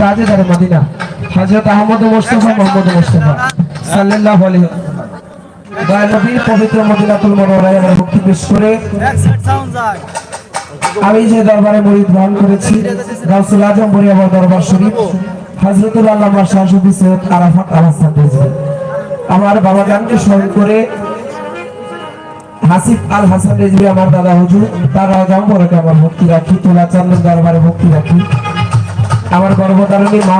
তাজেদার Medina. হযরত আহমদ মুস্তাফা, মোহাম্মদ মুস্তাফা। সাল্লাল্লাহু আলাইহি দয়াল নবীর পবিত্র মদিনাতুল মুনাওয়ারায় আমার মুক্তি পেশ করে আমি যে দরবারে মুরিদ গ্রহণ করেছি গাউসুল আজম বরিয়াবার দরবার শরীফ, হযরতুল আল্লামা শাহসুফি সৈয়দ আরাফাত রিজভী আমার বাবা জানকে স্মরণ করে হাসিফ আল হাসান রিজভী আমার দাদা হুজুর, তার রাজাম বরকে আমার ভক্তি রাখি তোলা চন্দন দরবারে ভক্তি রাখি। আমার গর্ভধারণী মা,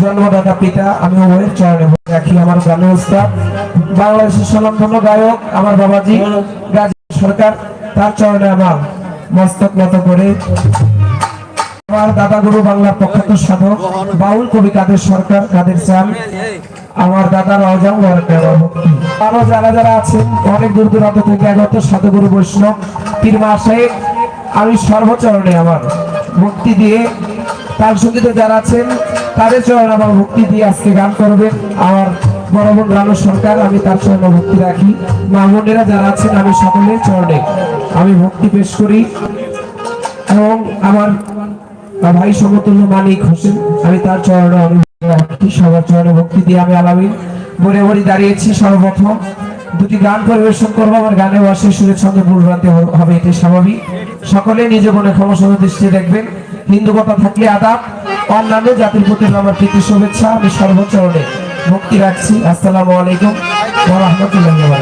জন্মদাতা পিতা আমি উভয়ের চরণে রাখি আমার গানের উস্তাদ, বাংলাদেশের স্বনামধন্য গায়ক, আমার বাবাজি গাজী সরকার, তার চরণে আমার মস্তক নত করে আমার দাদা গুরু বাংলার প্রখ্যাত সাধক, বাউল কবি কাদের সরকার, কাদের চান আমার দাদার অজাম ভক্তি। আরও যারা যারা আছেন, অনেক দূর দূরান্ত থেকে আগত সাধুগুরু বৈষ্ণব পীর মাসে আমি সর্বচরণে আমার মুক্তি দিয়ে তার সঙ্গীতে যারা আছেন, তাদের চরণে আমার ভক্তি দিয়ে আজকে গান করবেন আমার বড় রানু সরকার, আমি তার চরণে ভক্তি রাখি। মা বোনেরা যারা আছেন, আমি সকলের চরণে আমি ভক্তি পেশ করি। এবং আমার ভাই সমতুল্য মানিক হোসেন, আমি তার চরণে আমি সবার চরণে ভক্তি দিয়ে আমি আলামিন বরে বরে দাঁড়িয়েছি সর্বপ্রথম। দুটি গান পরিবেশন করব, আমার গানে বসে সুরে ছন্দে ভুল হবে এটি স্বাভাবিক। সকলে নিজ মনে ক্ষমসম দৃষ্টি দেখবেন। হিন্দু কথা থাকলে আদাব। অন্যান্য জাতির প্রতি আমার প্রীতি, শুভেচ্ছা। আমি সর্বচরণে ভক্তি রাখছি। আসসালামু আলাইকুম রাহমাতুল্লাহি ওয়া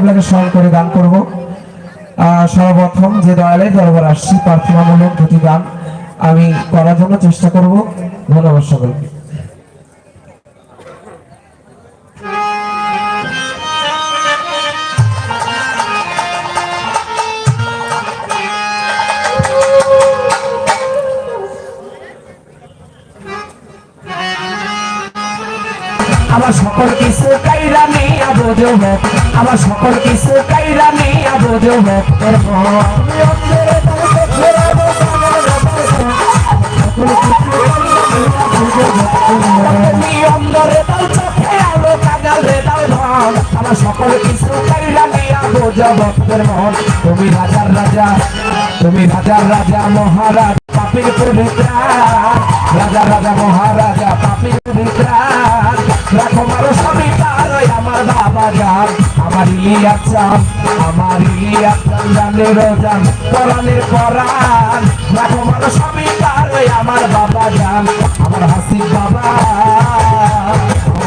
আপনাকে স্মরণ করে গান করব। সর্বপ্রথম যে দয়ালে দরবার আসছি, প্রার্থনামূলক দুটি গান আমি করার জন্য চেষ্টা করব। ধন্যবাদ সকলকে। আমার সকল কিছু কাইরা নিয়া বোঝো ভক্তের তুমি রাজার রাজা, তুমি রাজার রাজা মহারাজ, পাপির পবিত্রা রাজা রাজা মহারাজা আমার ইলিয়া চান আমার ইলিয়া জানের জান আমার বাবা হাসি বাবা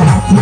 হাসি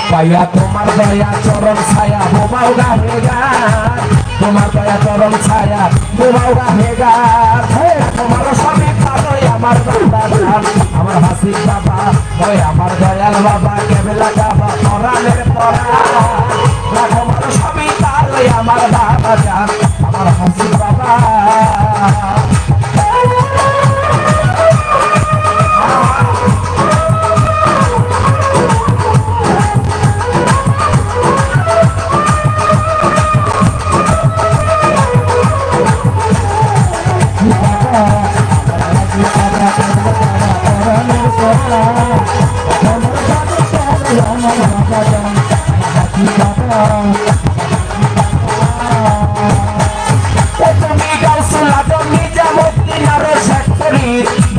পাইয়া তোমার দয়া চরণ ছায়া বোমাও গাহে গান তোমার দয়া চরণ ছায়া বোমাও গাহে গান হে, তোমার সবই ভালোই আমার জান আমার হাসি বাবা ওই আমার দয়াল বাবা কেবলা বাবা পরাণের পরা। তোমার সবই ভালোই আমার জান আমার হাসি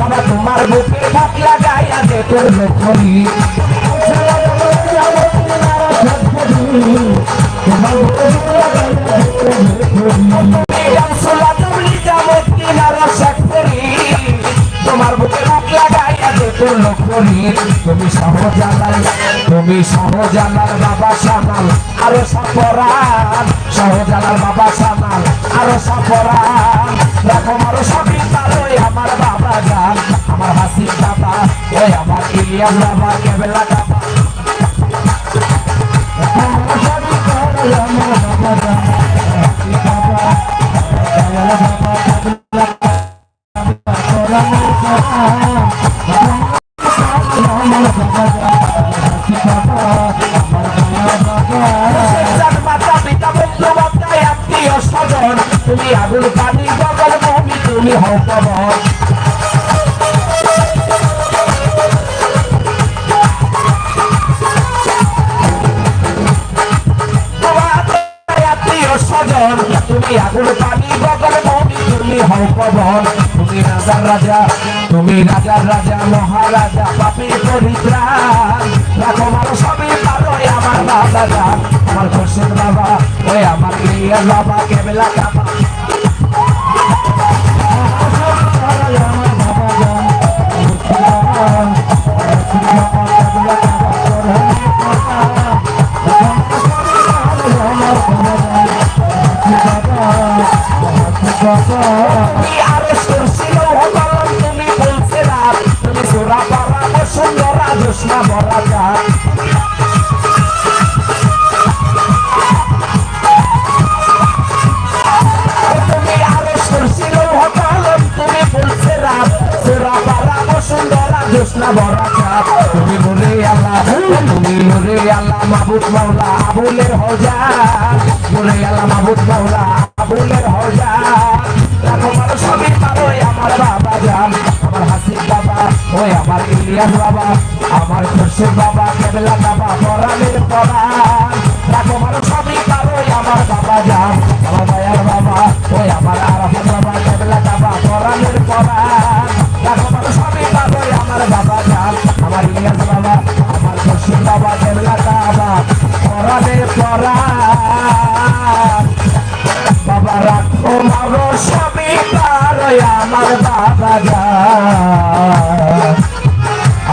তোমার বুকে ভাত লাগাইয়া যে করল করি তোমার বুকে ভাত লাগাইয়া যে করল তোমার বুকে মুখ লাগাইয়া যে করল খরির তুমি সহজালাল তুমি সহজালাল বাবা সামাল, আরও সাপরান সহজালাল বাবা সামাল, আরও সাপরান দেখো মারো সবই তারই আমার বাবা। যান আমার হাসি বাবা ওই আমার ইলিয়াস বাবা কেবেলা বাবা বাবা বাবা আগুন পানি বগল মমি তুমি হও পবন তুমি রাজার রাজা, তুমি রাজার রাজা, মহারাজা পাপি পরিত্রাণ রাখো মারো সবই পারো আমার বাবা ওই আমার ক্লিয়ার বাবা, কেবলা সুরছিল হকলম তুমি তুমি আরও সুরছিল হকলম তুমি বলছে রাত সোরা পারা বসুন্ধরা জোসনা বরা যান তুমি বলে আল্লাহ, তুমি বলে আল্লাহ, মাহবুব মাওলা আবুলের হজা। বলে আল্লাহ, মাহবুব মাওলা আবুলের হজা। সবই পারো আমার বাবা যান। আমার হাসিব বাবা, ওই আমার ইলিয়াস বাবা। আমার খুশির বাবা, কেবলা বাবা পরাণের পরাণ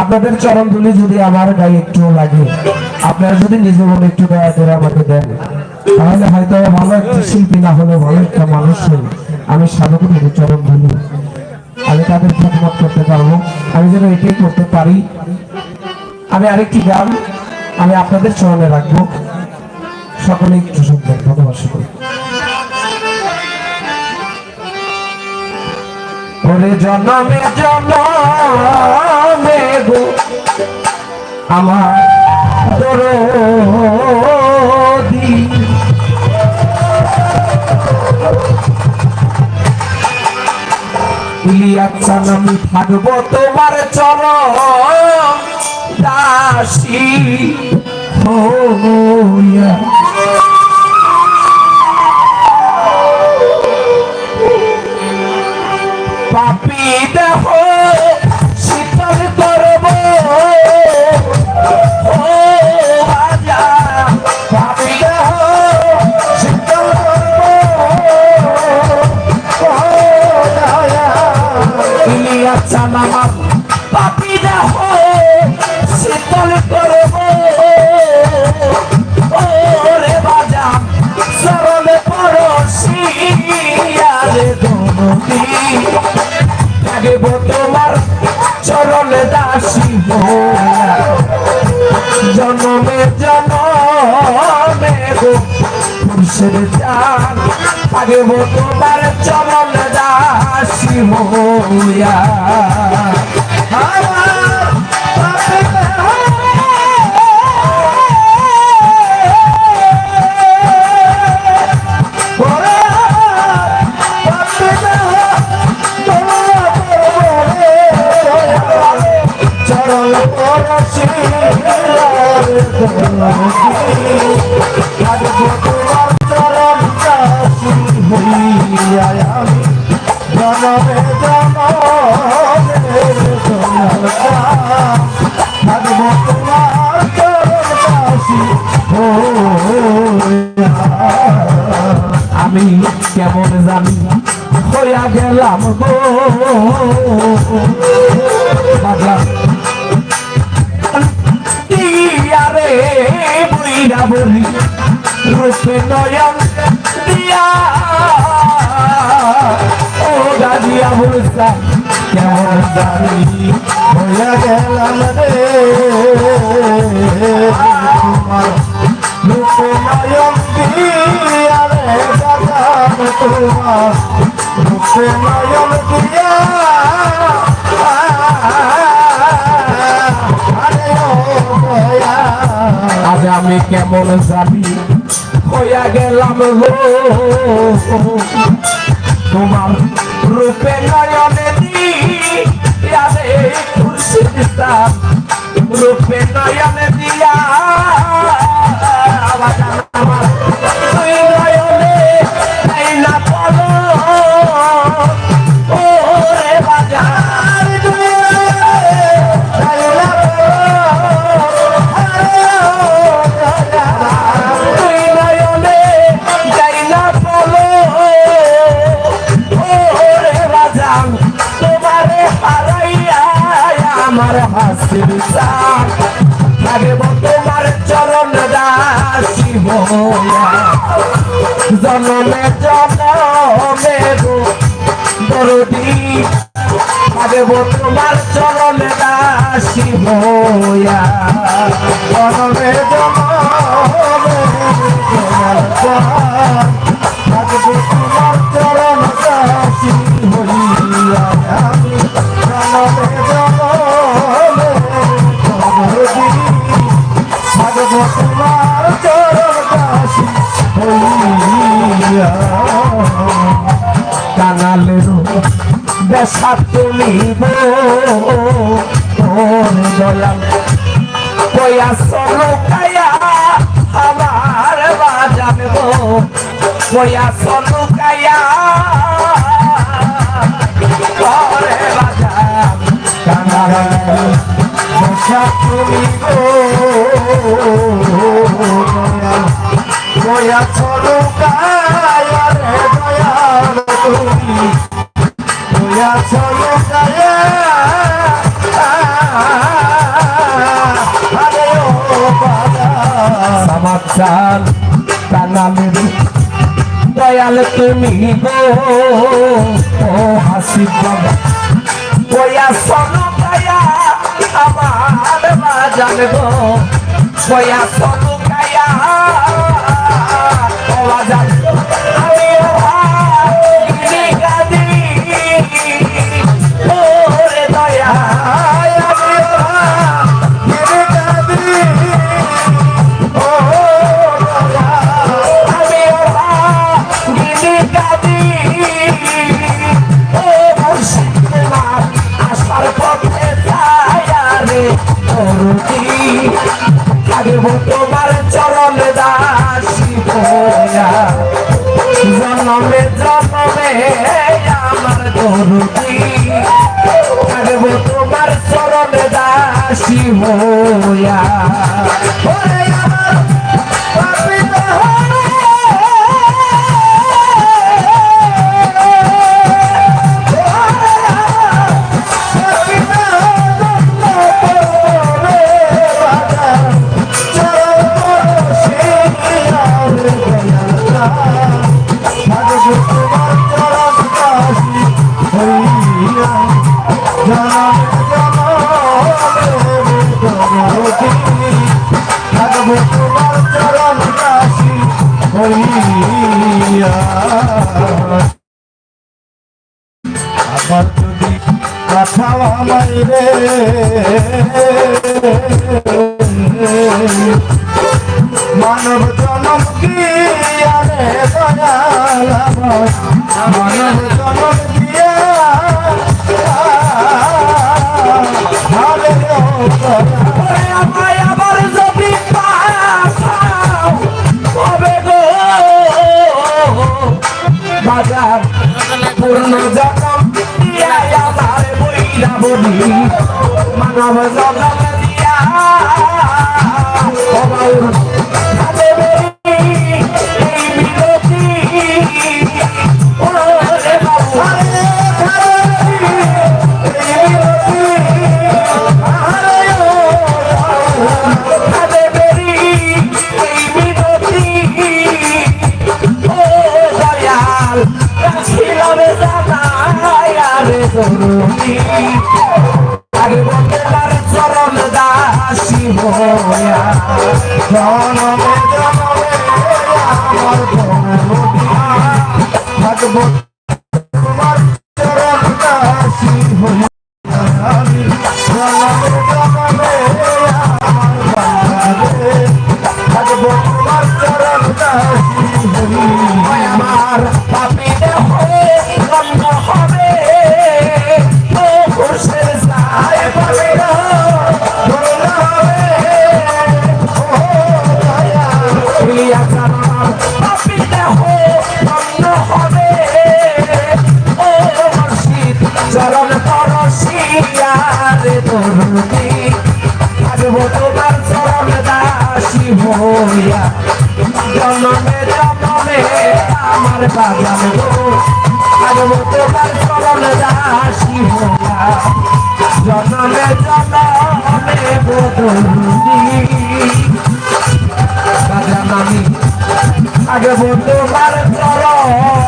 আপনাদের চরণ ধুলি যদি আমার গায়ে একটু লাগে, আপনারা যদি নিজ মনে একটু দয়া করে আমাকে দেন, তাহলে হয়তো ভালো একটা শিল্পী না হলেও ভালো একটা মানুষ হই। আমি সাধুগুরুর চরণ ধুলি আমি তাদের খেদমত করতে পারব। আমি যেন এটাই করতে পারি। আমি আরেকটি গান আমি আপনাদের চরণে রাখব। সকলে একটু শুনবেন, ধন্যবাদ সকল ওরে জনমে জনমে গো। আমার দরদি। ইলিয়াচ্ছা আমি থাকব তোমার চরণ দাসী। হইয়া থাকিব তোমার চরণে দাসী হইয়া। বাগলা দিয়ারে বুইরা বলি রূপে নয়ন দিয়া কেমন জানি আমি কেমন যাবি হইয়া গেলাম তোমার রূপে নয়নে রূপে নয়নে দিয়া দরদি থাকব তোমার চরণ দাসী হইয়া। জনমে তোমার চরণ দাসী হইয়া। আমি জনমে জনমে দেশা তুলিব দয়াল কয়া সরু আমার বাজান গো। কয়া সরু কায়া বাজান কাঙালের দেশা তুলিব কয়া সরু সমাচার কাঙালের দয়াল তুমি গো। ও হাসি বাবা কয়া সনু কায়া আমার বাজান গো। কয়া সনু ও বাজান আমি আবার যদি পাঠাও আমায় রে। মানব জনম কি মানব জনম মানব হইয়া জনমে জনমে আমার জনমদিয়া থাকব তোমার চরণ দাসী হইয়া আমি জনমে হইয়া। জন্মে জন্মে আমার গো। থাকব তোমার চরণ দাসী হইয়া। জন্মে জন্মে বদলুনি বাজান আমি থাকব তোমার চরণ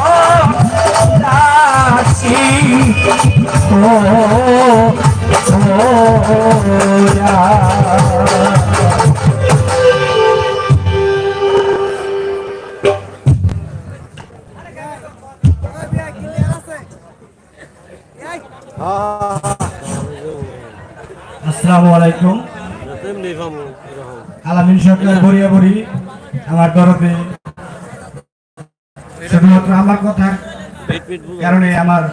আমার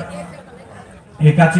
এই কাছে